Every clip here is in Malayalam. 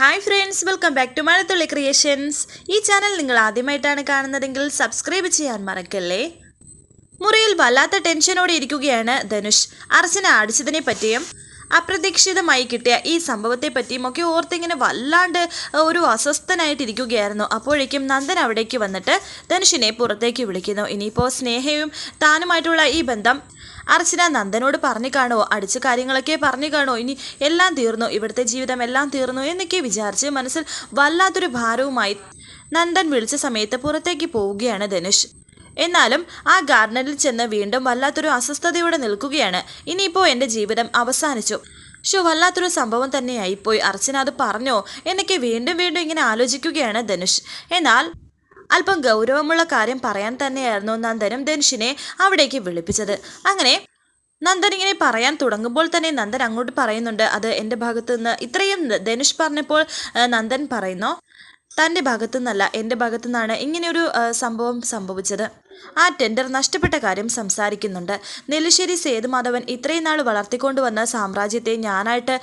Hi friends welcome back to Mazhathulli creations ഈ ചാനൽ നിങ്ങൾ ആദ്യമായിട്ടാണ് കാണുന്നതെങ്കിൽ സബ്സ്ക്രൈബ് ചെയ്യാൻ മറക്കല്ലേ? മുറിയിൽ വല്ലാത്ത ടെൻഷനോടെ ഇരിക്കുകയാണ് ധനുഷ്. അർച്ചന അടിച്ചതിനെ പറ്റിയും അപ്രതീക്ഷിതമായി കിട്ടിയ ഈ സംഭവത്തെ പറ്റിയും ഒക്കെ ഓർത്തിങ്ങനെ വല്ലാണ്ട് ഒരു അസ്വസ്ഥനായിട്ടിരിക്കുകയായിരുന്നു. അപ്പോഴേക്കും നന്ദൻ അവിടേക്ക് വന്നിട്ട് ധനുഷിനെ പുറത്തേക്ക് വിളിക്കുന്നു. ഇനിയിപ്പോൾ സ്നേഹയും താനുമായിട്ടുള്ള ഈ ബന്ധം അർച്ചന നന്ദനോട് പറഞ്ഞു കാണുമോ അടിച്ച കാര്യങ്ങളൊക്കെ പറഞ്ഞു കാണുമോ ഇനി എല്ലാം തീർന്നു. ഇവിടുത്തെ ജീവിതം എല്ലാം തീർന്നു എന്നൊക്കെ വിചാരിച്ച് മനസ്സിൽ വല്ലാത്തൊരു ഭാരവുമായി നന്ദൻ വിളിച്ച സമയത്ത് പുറത്തേക്ക് പോവുകയാണ് ധനുഷ്. എന്നാലും ആ ഗാർഡനിൽ ചെന്ന് വീണ്ടും വല്ലാത്തൊരു അസ്വസ്ഥതയോടെ നിൽക്കുകയാണ്. ഇനിയിപ്പോൾ എന്റെ ജീവിതം അവസാനിച്ചു. ഷോ വല്ലാത്തൊരു സംഭവം തന്നെയായിപ്പോയി അർച്ചന അത് പറഞ്ഞോ എന്നൊക്കെ വീണ്ടും വീണ്ടും ഇങ്ങനെ ആലോചിക്കുകയാണ് ധനുഷ്. എന്നാൽ അല്പം ഗൗരവമുള്ള കാര്യം പറയാൻ തന്നെയായിരുന്നു നന്ദനും ധനുഷിനെ അവിടേക്ക് വിളിപ്പിച്ചത്. അങ്ങനെ നന്ദൻ ഇങ്ങനെ പറയാൻ തുടങ്ങുമ്പോൾ തന്നെ നന്ദൻ അങ്ങോട്ട് പറയുന്നുണ്ട്. അത് എന്റെ ഭാഗത്തു നിന്ന് ഇത്രയും ധനുഷ് പറഞ്ഞപ്പോൾ നന്ദൻ പറയുന്നു തന്റെ ഭാഗത്തു നിന്നല്ല എന്റെ ഭാഗത്തു നിന്നാണ് ഇങ്ങനെയൊരു സംഭവം സംഭവിച്ചത്. ആ ടെൻഡർ നഷ്ടപ്പെട്ട കാര്യം സംസാരിക്കുന്നുണ്ട്. നെല്ലിശ്ശേരി സേതുമാധവൻ ഇത്രയും നാൾ വളർത്തിക്കൊണ്ടുവന്ന സാമ്രാജ്യത്തെ ഞാനായിട്ട്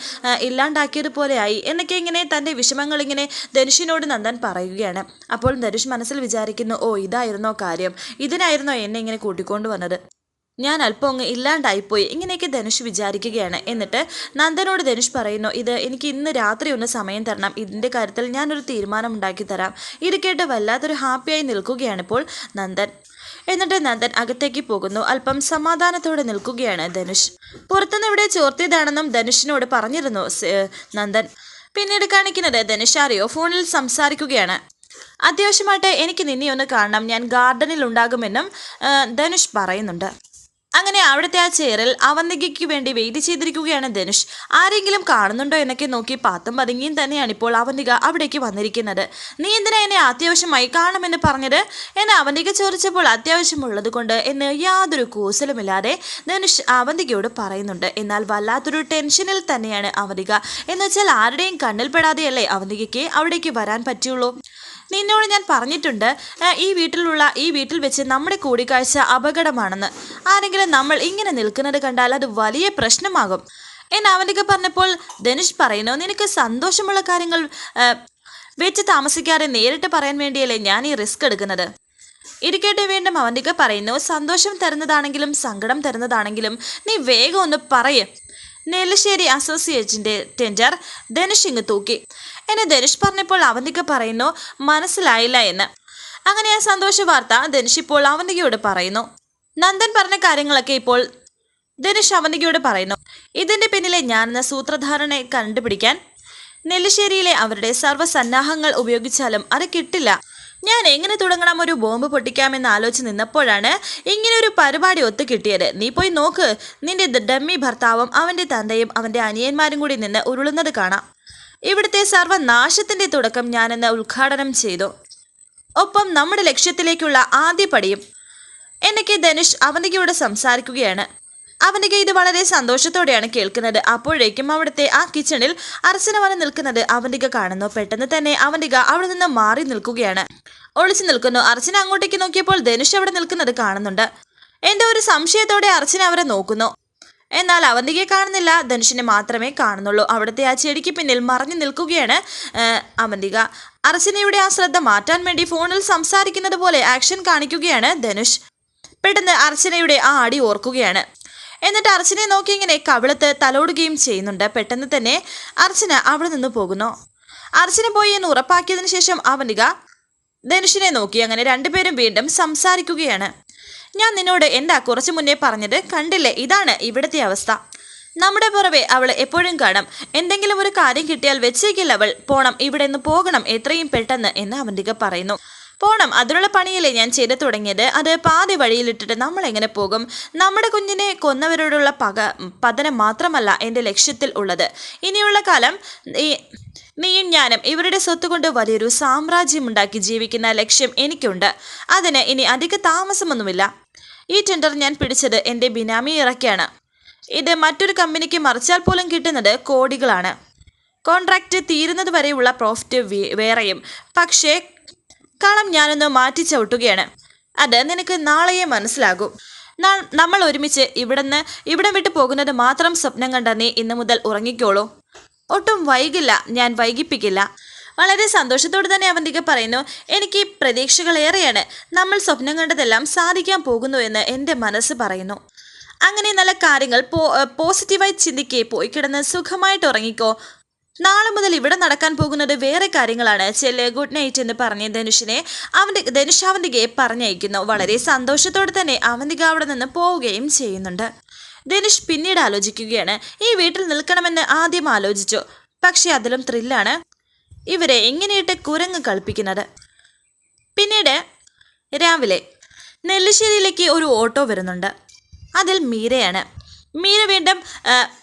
ഇല്ലാണ്ടാക്കിയതുപോലെയായി എന്നൊക്കെ ഇങ്ങനെ തന്റെ വിഷമങ്ങൾ ഇങ്ങനെ ധനുഷിനോട് നന്ദൻ പറയുകയാണ്. അപ്പോൾ ധനുഷ് മനസ്സിൽ വിചാരിക്കുന്നു ഓ ഇതായിരുന്നോ കാര്യം? ഇതിനായിരുന്നോ എന്നെ ഇങ്ങനെ കൂട്ടിക്കൊണ്ടുവന്നത് ഞാൻ അല്പം അങ്ങ് ഇല്ലാണ്ടായിപ്പോയി. ഇങ്ങനെയൊക്കെ ധനുഷ് വിചാരിക്കുകയാണ്. എന്നിട്ട് നന്ദനോട് ധനുഷ് പറയുന്നു ഇത് എനിക്ക് ഇന്ന് രാത്രി ഒന്ന് സമയം തരണം. ഇതിന്റെ കാര്യത്തിൽ ഞാനൊരു തീരുമാനം ഉണ്ടാക്കി തരാം. ഇത് കേട്ട് വല്ലാത്തൊരു ഹാപ്പിയായി നിൽക്കുകയാണിപ്പോൾ നന്ദൻ. എന്നിട്ട് നന്ദൻ അകത്തേക്ക് പോകുന്നു. അല്പം സമാധാനത്തോടെ നിൽക്കുകയാണ് ധനുഷ്. പുറത്തുനിന്ന് ഇവിടെ ചോർത്തിയതാണെന്നും ധനുഷിനോട് പറഞ്ഞിരുന്നു നന്ദൻ. പിന്നീട് കാണിക്കുന്നത് ധനുഷ് അറിയോ? ഫോണിൽ സംസാരിക്കുകയാണ്. അത്യാവശ്യമായിട്ട് എനിക്ക് നിന്നെ ഒന്ന് കാണണം. ഞാൻ ഗാർഡനിൽ ഉണ്ടാകുമെന്നും ധനുഷ് പറയുന്നുണ്ട്. അങ്ങനെ അവിടുത്തെ ആ ചെയറിൽ അവന്തികയ്ക്ക് വേണ്ടി വെയിറ്റ് ചെയ്തിരിക്കുകയാണ് ധനുഷ്. ആരെങ്കിലും കാണുന്നുണ്ടോ എന്നൊക്കെ നോക്കി പാത്തും പതുങ്ങിയും തന്നെയാണ് ഇപ്പോൾ അവന്തിക അവിടേക്ക് വന്നിരിക്കുന്നത്. നീ എന്തിനാ എന്നെ അത്യാവശ്യമായി കാണുമെന്ന് പറഞ്ഞത്? എന്നെ അവന്തിക ചോദിച്ചപ്പോൾ അത്യാവശ്യമുള്ളത് കൊണ്ട് എന്ന് യാതൊരു കൂസലുമില്ലാതെ ധനുഷ് അവന്തികയോട് പറയുന്നുണ്ട്. എന്നാൽ വല്ലാത്തൊരു ടെൻഷനിൽ തന്നെയാണ് അവന്തിക. എന്നുവെച്ചാൽ ആരുടെയും കണ്ണിൽപ്പെടാതെയല്ലേ അവന്തികയ്ക്ക് അവിടേക്ക് വരാൻ പറ്റുള്ളൂ? നിന്നോട് ഞാൻ പറഞ്ഞിട്ടുണ്ട് ഈ വീട്ടിലുള്ള ഈ വീട്ടിൽ വെച്ച് നമ്മുടെ കൂടിക്കാഴ്ച അപകടമാണെന്ന്. ആരെങ്കിലും നമ്മൾ ഇങ്ങനെ നിൽക്കുന്നത് കണ്ടാൽ അത് വലിയ പ്രശ്നമാകും. എന്ന് അവനൊക്കെ പറഞ്ഞപ്പോൾ ധനുഷ് പറയുന്നു നിനക്ക് സന്തോഷമുള്ള കാര്യങ്ങൾ വെച്ച് താമസിക്കാതെ നേരിട്ട് പറയാൻ വേണ്ടിയല്ലേ ഞാൻ ഈ റിസ്ക് എടുക്കുന്നത്? ഇരിക്കട്ടെ വീണ്ടും അവന്റെ പറയുന്നു സന്തോഷം തരുന്നതാണെങ്കിലും സങ്കടം തരുന്നതാണെങ്കിലും നീ വേഗം ഒന്ന് പറയ്. നെല്ലിശ്ശേരി അസോസിയേറ്റിന്റെ ടെൻഡർ ധനുഷ് ഇങ്ങ് തൂക്കി. എന്നെ ധനുഷ് പറഞ്ഞപ്പോൾ അവന്തിക പറയുന്നു മനസ്സിലായില്ല എന്ന്. അങ്ങനെ ആ സന്തോഷ വാർത്ത ധനുഷ് ഇപ്പോൾ അവന്തികയോട് പറയുന്നു. നന്ദൻ പറഞ്ഞ കാര്യങ്ങളൊക്കെ ഇപ്പോൾ ധനുഷ് അവന്തികയോട് പറയുന്നു. ഇതിന്റെ പിന്നിലെ ഞാനെന്ന സൂത്രധാരനെ കണ്ടുപിടിക്കാൻ നെല്ലിശ്ശേരിയിലെ അവരുടെ സർവസന്നാഹങ്ങൾ ഉപയോഗിച്ചാലും അത് കിട്ടില്ല. ഞാൻ എങ്ങനെ തുടങ്ങണം ഒരു ബോംബ് പൊട്ടിക്കാമെന്ന് ആലോചിച്ച് നിന്നപ്പോഴാണ് ഇങ്ങനെ ഒരു പരിപാടി ഒത്തു കിട്ടിയത്. നീ പോയി നോക്ക്. നിന്റെ ഡമ്മി ഭർത്താവും അവന്റെ തന്തയും അവന്റെ അനിയന്മാരും കൂടി നിന്ന് ഉരുളുന്നത് കാണാം. ഇവിടുത്തെ സർവനാശത്തിന്റെ തുടക്കം ഞാനെന്ന് ഉദ്ഘാടനം ചെയ്തു. ഒപ്പം നമ്മുടെ ലക്ഷ്യത്തിലേക്കുള്ള ആദ്യ പടിയും. എന്നൊക്കെ ധനുഷ് അവന്തികയോട് സംസാരിക്കുകയാണ്. അവന്തിക ഇത് വളരെ സന്തോഷത്തോടെയാണ് കേൾക്കുന്നത്. അപ്പോഴേക്കും അവിടുത്തെ ആ കിച്ചണിൽ അർച്ചന വന്ന് നിൽക്കുന്നത് അവന്തിക കാണുന്നു. പെട്ടെന്ന് തന്നെ അവന്തിക അവിടെ നിന്ന് മാറി നിൽക്കുകയാണ്. ഒളിച്ചു നിൽക്കുന്നു. അർച്ചന അങ്ങോട്ടേക്ക് നോക്കിയപ്പോൾ ധനുഷ് അവിടെ നിൽക്കുന്നത് കാണുന്നുണ്ട്. എന്തോ ഒരു സംശയത്തോടെ അർച്ചന അവരെ നോക്കുന്നു. എന്നാൽ അവന്തികയെ കാണുന്നില്ല. ധനുഷിനെ മാത്രമേ കാണുന്നുള്ളൂ. അവിടുത്തെ ആ ചെടിക്ക് പിന്നിൽ മറഞ്ഞു നിൽക്കുകയാണ് അവന്തിക അർച്ചനയുടെ ആ ശ്രദ്ധ മാറ്റാൻ വേണ്ടി ഫോണിൽ സംസാരിക്കുന്നത് പോലെ ആക്ഷൻ കാണിക്കുകയാണ് ധനുഷ്. പെട്ടെന്ന് അർച്ചനയുടെ ആ അടി ഓർക്കുകയാണ്. എന്നിട്ട് അർച്ചനയെ നോക്കി ഇങ്ങനെ കവിളത്ത് തലോടുകയും ചെയ്യുന്നുണ്ട്. പെട്ടെന്ന് തന്നെ അർച്ചന അവിടെ നിന്ന് പോകുന്നു. അർച്ചന പോയി എന്ന് ഉറപ്പാക്കിയതിനു ശേഷം അവനിക ധനുഷിനെ നോക്കി. അങ്ങനെ രണ്ടുപേരും വീണ്ടും സംസാരിക്കുകയാണ്. ഞാൻ നിന്നോട് എന്താ കുറച്ചു മുന്നേ പറഞ്ഞത്? കണ്ടില്ലേ? ഇതാണ് ഇവിടുത്തെ അവസ്ഥ. നമ്മുടെ പുറവെ അവൾ എപ്പോഴും കാണും. എന്തെങ്കിലും ഒരു കാര്യം കിട്ടിയാൽ വെച്ചേക്കില്ല അവൾ പോണം ഇവിടെ നിന്ന് പോകണം എത്രയും പെട്ടെന്ന് എന്ന് അവന്തിക പറയുന്നു. പോണം. അതിനുള്ള പണിയല്ലേ ഞാൻ ചെയ്ത് തുടങ്ങിയത്. അത് പാതി വഴിയിലിട്ടിട്ട് നമ്മൾ എങ്ങനെ പോകും? നമ്മുടെ കുഞ്ഞിനെ കൊന്നവരോടുള്ള പക പതനം മാത്രമല്ല എന്റെ ലക്ഷ്യത്തിൽ ഉള്ളത്. ഇനിയുള്ള കാലം ഈ നീയും ഞാനും ഇവരുടെ സ്വത്ത് കൊണ്ട് വലിയൊരു സാമ്രാജ്യമുണ്ടാക്കി ജീവിക്കുന്ന ലക്ഷ്യം എനിക്കുണ്ട്. അതിന് ഇനി അധിക താമസമൊന്നുമില്ല. ഈ ടെൻഡർ ഞാൻ പിടിച്ചത് എന്റെ ബിനാമി ഇറക്കിയാണ്. ഇത് മറ്റൊരു കമ്പനിക്ക് മറിച്ചാൽ പോലും കിട്ടുന്നത് കോടികളാണ്. കോൺട്രാക്റ്റ് തീരുന്നത് വരെയുള്ള പ്രോഫിറ്റ് വേറെയും. പക്ഷേ കളം ഞാനൊന്ന് മാറ്റി ചവിട്ടുകയാണ്. അത് നിനക്ക് നാളെയേ മനസ്സിലാകൂ. നമ്മൾ ഒരുമിച്ച് ഇവിടുന്ന് ഇവിടം വിട്ടു പോകുന്നത് മാത്രം സ്വപ്നം കണ്ട നീ ഇന്നു മുതൽ ഉറങ്ങിക്കോളൂ. ഒട്ടും വൈകില്ല ഞാൻ വൈകിപ്പിക്കില്ല. വളരെ സന്തോഷത്തോടെ തന്നെ അവന്തിക പറയുന്നു എനിക്ക് പ്രതീക്ഷകളേറെയാണ് നമ്മൾ സ്വപ്നം കണ്ടതെല്ലാം സാധിക്കാൻ പോകുന്നു എന്ന് എന്റെ മനസ്സ് പറയുന്നു. അങ്ങനെ നല്ല കാര്യങ്ങൾ പോസിറ്റീവായി ചിന്തിക്കേ പോയി കിടന്ന് സുഖമായിട്ട് ഉറങ്ങിക്കോ. നാളെ മുതൽ ഇവിടെ നടക്കാൻ പോകുന്നത് വേറെ കാര്യങ്ങളാണ്. ചെല്ലെ ഗുഡ് നൈറ്റ് എന്ന് പറഞ്ഞ് ധനുഷിനെ അവന്റെ ധനുഷ് അവന്തികയെ പറഞ്ഞയക്കുന്നു. വളരെ സന്തോഷത്തോടെ തന്നെ അവന്തിക അവിടെ നിന്ന് പോവുകയും ചെയ്യുന്നുണ്ട്. ധനുഷ് പിന്നീട് ആലോചിക്കുകയാണ്. ഈ വീട്ടിൽ നിൽക്കണമെന്ന് ആദ്യം ആലോചിച്ചു. പക്ഷെ അതിലും ത്രില്ലാണ് ഇവരെ എങ്ങനെയിട്ട് കുരങ്ങ് കളിപ്പിക്കുന്നത്. പിന്നീട് രാവിലെ നെല്ലിശ്ശേരിയിലേക്ക് ഒരു ഓട്ടോ വരുന്നുണ്ട്. അതിൽ മീരയാണ്. മീര വീണ്ടും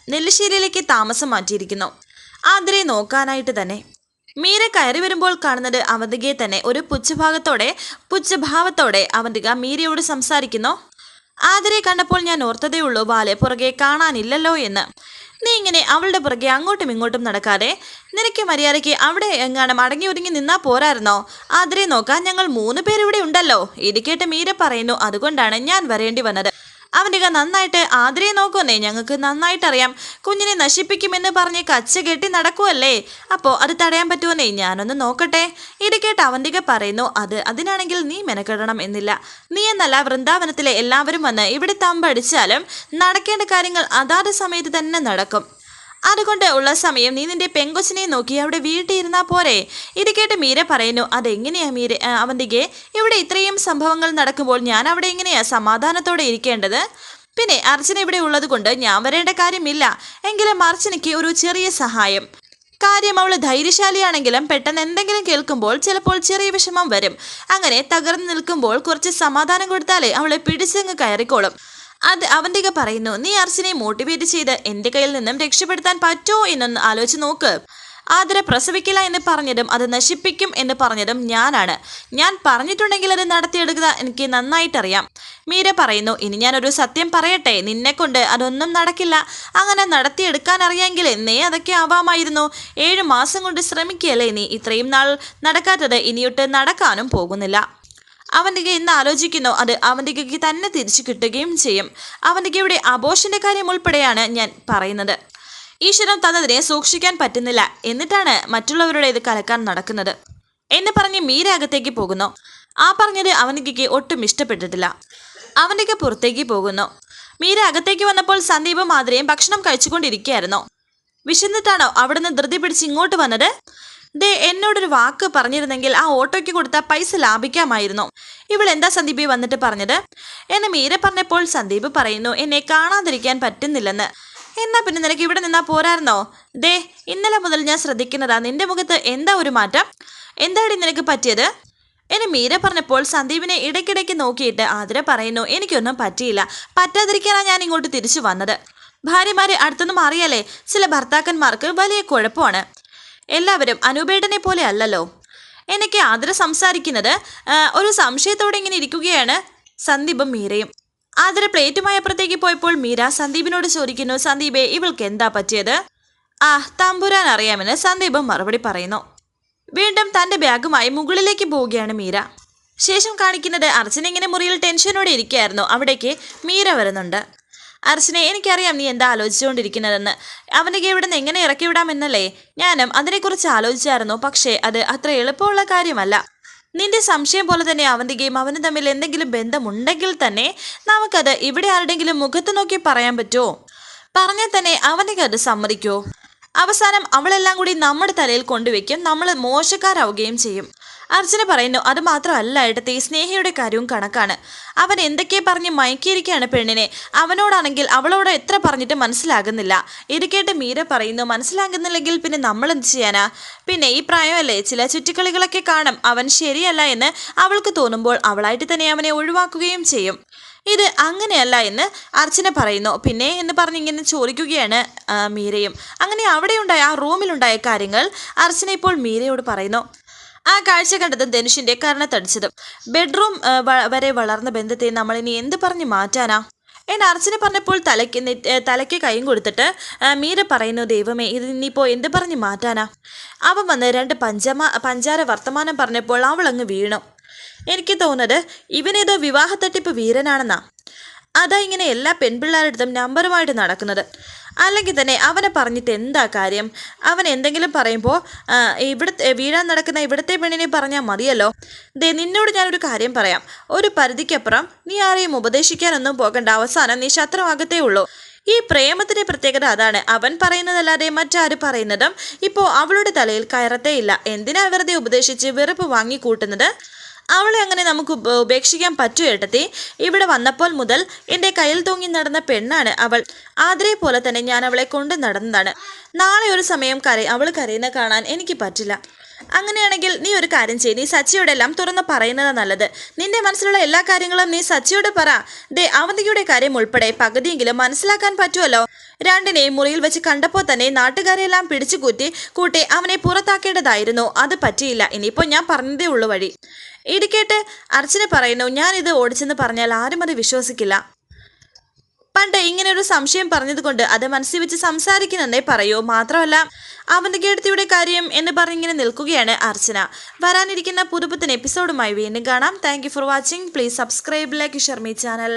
നെല്ലിശ്ശേരിയിലേക്ക് താമസം മാറ്റിയിരിക്കുന്നു. ആതിരെ നോക്കാനായിട്ട് തന്നെ. മീര കയറി വരുമ്പോൾ കാണുന്നത് അവന്തികയെ തന്നെ. ഒരു പുച്ഛഭാഗത്തോടെ പുച്ഛഭാവത്തോടെ അവന്തിക മീരയോട് സംസാരിക്കുന്നു. ആതിരെ കണ്ടപ്പോൾ ഞാൻ ഓർത്തതേ ഉള്ളൂ ബാലെ പുറകെ കാണാനില്ലല്ലോ എന്ന്. നീ ഇങ്ങനെ അവളുടെ പുറകെ അങ്ങോട്ടും ഇങ്ങോട്ടും നടക്കാതെ നിനക്ക് മര്യാദയ്ക്ക് അവിടെ എങ്ങാനും അടങ്ങി ഒരുങ്ങി നിന്നാ പോരായിരുന്നോ? ആതിരെ നോക്കാൻ ഞങ്ങൾ മൂന്ന് പേരിവിടെ ഉണ്ടല്ലോ. ഇത് കേട്ട് മീര പറയുന്നു അതുകൊണ്ടാണ് ഞാൻ വരേണ്ടി വന്നത്. അവന്റെ നന്നായിട്ട് ആതിരയെ നോക്കുമെന്നേ ഞങ്ങൾക്ക് നന്നായിട്ടറിയാം. കുഞ്ഞിനെ നശിപ്പിക്കുമെന്ന് പറഞ്ഞ് കച്ച കെട്ടി നടക്കുമല്ലേ അപ്പോൾ അത് തടയാൻ പറ്റുമെന്നേ ഞാനൊന്ന് നോക്കട്ടെ. ഇത് കേട്ട് അവന്തിക പറയുന്നു അത് അതിനാണെങ്കിൽ നീ മെനക്കെടണം എന്നില്ല. നീ എന്നല്ല വൃന്ദാവനത്തിലെ എല്ലാവരും വന്ന് ഇവിടെ തമ്പടിച്ചാലും നടക്കേണ്ട കാര്യങ്ങൾ അതാത് സമയത്ത് തന്നെ നടക്കും. അതുകൊണ്ട് ഉള്ള സമയം നീ നിന്റെ പെങ്കൊച്ചിനെ നോക്കി അവിടെ വീട്ടിൽ പോരെ. ഇത് കേട്ട് മീര പറയുന്നു അതെങ്ങനെയാ മീര അവന്തികെ? ഇവിടെ ഇത്രയും സംഭവങ്ങൾ നടക്കുമ്പോൾ ഞാൻ അവിടെ എങ്ങനെയാ സമാധാനത്തോടെ ഇരിക്കേണ്ടത്? പിന്നെ അർച്ചന ഇവിടെ ഉള്ളത് കൊണ്ട് ഞാൻ വരേണ്ട കാര്യമില്ല. എങ്കിലും അർച്ചനയ്ക്ക് ഒരു ചെറിയ സഹായം. കാര്യം അവൾ ധൈര്യശാലിയാണെങ്കിലും പെട്ടെന്ന് എന്തെങ്കിലും കേൾക്കുമ്പോൾ ചിലപ്പോൾ ചെറിയ വിഷമം വരും. അങ്ങനെ തകർന്നു നിൽക്കുമ്പോൾ കുറച്ച് സമാധാനം കൊടുത്താലേ അവളെ പിടിച്ചങ്ങ് കയറിക്കോളും. അത് അവന്റെ പറയുന്നു നീ അർച്ചനെ മോട്ടിവേറ്റ് ചെയ്ത് എന്റെ കയ്യിൽ നിന്നും രക്ഷപ്പെടുത്താൻ പറ്റുമോ എന്നൊന്ന് ആലോചിച്ച് നോക്ക്. ആതിര പ്രസവിക്കില്ല എന്ന് പറഞ്ഞതും അത് നശിപ്പിക്കും എന്ന് പറഞ്ഞതും ഞാനാണ്. ഞാൻ പറഞ്ഞിട്ടുണ്ടെങ്കിൽ അത് നടത്തിയെടുക്കുക എനിക്ക് നന്നായിട്ടറിയാം. മീര പറയുന്നു ഇനി ഞാനൊരു സത്യം പറയട്ടെ നിന്നെക്കൊണ്ട് അതൊന്നും നടക്കില്ല. അങ്ങനെ നടത്തിയെടുക്കാൻ അറിയാമെങ്കിൽ നീ അതൊക്കെ ആവാമായിരുന്നു. ഏഴ് മാസം കൊണ്ട് ശ്രമിക്കുകയല്ലേ നീ? ഇത്രയും നാൾ നടക്കാത്തത് ഇനിയൊട്ട് നടക്കാനും പോകുന്നില്ല. അവന്തിക ഇന്ന് ആലോചിക്കുന്നു. അത് അവന്തികയ്ക്ക് തന്നെ തിരിച്ചു കിട്ടുകയും ചെയ്യും. അവന്തികയുടെ അബോഷന്റെ കാര്യം ഉൾപ്പെടെയാണ് ഞാൻ പറയുന്നത്. ഈശ്വരൻ തന്നതിനെ സൂക്ഷിക്കാൻ പറ്റുന്നില്ല. എന്നിട്ടാണ് മറ്റുള്ളവരുടെ ഇത് കലക്കാൻ നടക്കുന്നത്. എന്ന് പറഞ്ഞ് മീര അകത്തേക്ക് പോകുന്നു. ആ പറഞ്ഞത് അവന്തികയ്ക്ക് ഒട്ടും ഇഷ്ടപ്പെട്ടിട്ടില്ല. അവന്തിക പുറത്തേക്ക് പോകുന്നു. മീര അകത്തേക്ക് വന്നപ്പോൾ സന്ദീപ് മാതിരയും ഭക്ഷണം കഴിച്ചുകൊണ്ടിരിക്കുകയായിരുന്നു. വിശന്നിട്ടാണോ അവിടുന്ന് ധൃതി പിടിച്ച് ഇങ്ങോട്ട് വന്നത്? ദേ എന്നോടൊരു വാക്ക് പറഞ്ഞിരുന്നെങ്കിൽ ആ ഓട്ടോയ്ക്ക് കൊടുത്ത പൈസ ലാഭിക്കാമായിരുന്നു. ഇവൾ എന്താ സന്ദീപ് വന്നിട്ട് പറഞ്ഞത്? എന്നെ മീര പറഞ്ഞപ്പോൾ സന്ദീപ് പറയുന്നു എന്നെ കാണാതിരിക്കാൻ പറ്റുന്നില്ലെന്ന്. എന്നാ പിന്നെ നിനക്ക് ഇവിടെ നിന്നാ പോരായിരുന്നോ? ദേ ഇന്നലെ മുതൽ ഞാൻ ശ്രദ്ധിക്കുന്നതാ നിന്റെ മുഖത്ത് എന്താ ഒരു മാറ്റം? എന്താടി നിനക്ക് പറ്റിയത്? എന്നെ മീര പറഞ്ഞപ്പോൾ സന്ദീപിനെ ഇടയ്ക്കിടയ്ക്ക് നോക്കിയിട്ട് ആതിര പറയുന്നു എനിക്കൊന്നും പറ്റിയില്ല. പറ്റാതിരിക്കാനാണ് ഞാൻ ഇങ്ങോട്ട് തിരിച്ചു വന്നത്. ഭാര്യമാരെ അടുത്തൊന്നും അറിയാലേ ചില ഭർത്താക്കന്മാർക്ക് വലിയ കുഴപ്പമാണ്. എല്ലാവരും അനുപേടനെ പോലെ അല്ലല്ലോ. എനിക്ക് ആതിര സംസാരിക്കുന്നത് ഒരു സംശയത്തോടെ ഇങ്ങനെ ഇരിക്കുകയാണ് സന്ദീപും മീരയും. ആതിര പ്ലേറ്റുമായി അപ്പുറത്തേക്ക് പോയപ്പോൾ മീര സന്ദീപിനോട് ചോദിക്കുന്നു സന്ദീപെ ഇവൾക്ക് എന്താ പറ്റിയത്? ആ തമ്പുരാൻ അറിയാമെന്ന് സന്ദീപും മറുപടി പറയുന്നു. വീണ്ടും തന്റെ ബാഗുമായി മുകളിലേക്ക് പോവുകയാണ് മീര. ശേഷം കാണിക്കുന്നത് അർച്ചന ഇങ്ങനെ മുറിയിൽ ടെൻഷനോടെ ഇരിക്കുകയായിരുന്നു. അവിടേക്ക് മീര വരുന്നുണ്ട്. അർച്ചനെ എനിക്കറിയാം നീ എന്താ ആലോചിച്ചുകൊണ്ടിരിക്കുന്നതെന്ന്. അവന്റെ ഇവിടെ നിന്ന് എങ്ങനെ ഇറക്കി വിടാമെന്നല്ലേ? ഞാനും അതിനെക്കുറിച്ച് ആലോചിച്ചായിരുന്നു പക്ഷേ അത് അത്ര എളുപ്പമുള്ള കാര്യമല്ല. നിന്റെ സംശയം പോലെ തന്നെ അവന്തികയും അവനും തമ്മിൽ എന്തെങ്കിലും ബന്ധമുണ്ടെങ്കിൽ തന്നെ നമുക്കത് ഇവിടെ ആരുടെങ്കിലും മുഖത്ത് നോക്കി പറയാൻ പറ്റുമോ? പറഞ്ഞാൽ തന്നെ അവനെ അത് സമ്മതിക്കൂ. അവസാനം അവളെല്ലാം കൂടി നമ്മുടെ തലയിൽ കൊണ്ടുവയ്ക്കും നമ്മൾ മോശക്കാരാവുകയും ചെയ്യും. അർച്ചന പറയുന്നു അത് മാത്രമല്ല ഏട്ടത്തി സ്നേഹയുടെ കാര്യവും കണക്കാണ്. അവൻ എന്തൊക്കെ പറഞ്ഞ് മയക്കിയിരിക്കുകയാണ് പെണ്ണിനെ? അവനോടാണെങ്കിൽ അവളോട് എത്ര പറഞ്ഞിട്ട് മനസ്സിലാകുന്നില്ല. ഇത് കേട്ട് മീര പറയുന്നു മനസ്സിലാകുന്നില്ലെങ്കിൽ പിന്നെ നമ്മൾ എന്ത് ചെയ്യാനാ? പിന്നെ ഈ പ്രായമല്ലേ ചില ചുറ്റിക്കളികളൊക്കെ കാണും. അവൻ ശരിയല്ല എന്ന് അവൾക്ക് തോന്നുമ്പോൾ അവളായിട്ട് തന്നെ അവനെ ഒഴിവാക്കുകയും ചെയ്യും. ഇത് അങ്ങനെയല്ല എന്ന് അർച്ചന പറയുന്നു. പിന്നെ എന്ന് പറഞ്ഞ് ഇങ്ങനെ ചോദിക്കുകയാണ് മീരയും. അങ്ങനെ അവിടെയുണ്ടായ ആ റൂമിലുണ്ടായ കാര്യങ്ങൾ അർച്ചന ഇപ്പോൾ മീരയോട് പറയുന്നു. ആ കാഴ്ച കണ്ടതും ധനുഷിന്റെ കരണത്തടിച്ചതും ബെഡ്റൂം വരെ വളർന്ന ബന്ധത്തെ നമ്മൾ ഇനി എന്ത് പറഞ്ഞ് മാറ്റാനാ? എന്നെ അർച്ചന പറഞ്ഞപ്പോൾ തലയ്ക്ക് തലയ്ക്ക് കൈയും കൊടുത്തിട്ട് മീര പറയുന്നു ദൈവമേ ഇത് ഇനിയിപ്പോൾ എന്ത് പറഞ്ഞ് മാറ്റാനാ? അവൻ വന്ന് രണ്ട് പഞ്ചമ പഞ്ചാര വർത്തമാനം പറഞ്ഞപ്പോൾ അവൾ വീണു. എനിക്ക് തോന്നുന്നത് ഇവനേതോ വിവാഹ തട്ടിപ്പ് വീരനാണെന്നാ. അതാ ഇങ്ങനെ എല്ലാ പെൺപിള്ളേരുടെ നമ്പറുമായിട്ട് നടക്കുന്നത്. അല്ലെങ്കിൽ തന്നെ അവനെ പറഞ്ഞിട്ട് എന്താ കാര്യം? അവൻ എന്തെങ്കിലും പറയുമ്പോൾ ഇവിടുത്തെ വീഴാൻ നടക്കുന്ന ഇവിടുത്തെ പെണ്ണിനെ പറഞ്ഞാൽ മതിയല്ലോ. ദേ നിന്നോട് ഞാനൊരു കാര്യം പറയാം. ഒരു പരിധിക്കപ്പുറം നീ ആരെയും ഉപദേശിക്കാനൊന്നും പോകണ്ട. അവസാനം നീ ശത്രുവാകത്തേ ഉള്ളൂ. ഈ പ്രേമത്തിന്റെ പ്രത്യേകത അതാണ്. അവൻ പറയുന്നതല്ലാതെ മറ്റാര് പറയുന്നതും ഇപ്പോൾ അവളുടെ തലയിൽ കയറത്തേ ഇല്ല. എന്തിനാ വെറുതെ ഉപദേശിച്ച് വെറുപ്പ് വാങ്ങിക്കൂട്ടുന്നത്? അവളെ അങ്ങനെ നമുക്ക് ഉപ- ഉപേക്ഷിക്കാൻ പറ്റൂ ഏട്ടത്തി. ഇവിടെ വന്നപ്പോൾ മുതൽ എന്റെ കയ്യിൽ തൂങ്ങി നടന്ന പെണ്ണാണ് അവൾ. ആതിരെ പോലെ തന്നെ ഞാൻ അവളെ കൊണ്ട് നടന്നതാണ്. നാളെ ഒരു സമയം കര അവൾ കരയുന്ന കാണാൻ എനിക്ക് പറ്റില്ല. അങ്ങനെയാണെങ്കിൽ നീ ഒരു കാര്യം ചെയ്യ്. നീ സച്ചിയോടെല്ലാം തുറന്ന് പറയുന്നത് നല്ലത്. നിന്റെ മനസ്സിലുള്ള എല്ലാ കാര്യങ്ങളും നീ സച്ചിയോട് പറ. ദേ അവന്തിയുടെ കാര്യം ഉൾപ്പെടെ പകുതിയെങ്കിലും മനസ്സിലാക്കാൻ പറ്റുമല്ലോ രണ്ടിനെയും മുറിയിൽ വെച്ച് കണ്ടപ്പോൾ തന്നെ നാട്ടുകാരെല്ലാം പിടിച്ചു കൂട്ടി അവനെ പുറത്താക്കേണ്ടതായിരുന്നു. അത് പറ്റിയില്ല. ഇനിയിപ്പോൾ ഞാൻ പറഞ്ഞതേ ഉള്ളു വഴി. ഇടിക്കേട്ട് അർച്ചന പറയുന്നു ഞാനിത് ഓടിച്ചെന്ന് പറഞ്ഞാൽ ആരും അത് വിശ്വസിക്കില്ല. പണ്ട് ഇങ്ങനെ ഒരു സംശയം പറഞ്ഞതുകൊണ്ട് അത് മനസ്സിൽ വെച്ച് സംസാരിക്കുന്നെന്നേ പറയൂ. മാത്രമല്ല അവന്തികേടത്തിയുടെ കാര്യം എന്ന് പറഞ്ഞിങ്ങനെ നിൽക്കുകയാണ് അർച്ചന. വരാനിരിക്കുന്ന പുതുപുത്തൻ എപ്പിസോഡുമായി വീണ്ടും കാണാം. Thank for watching please subscribe like Sharmi channel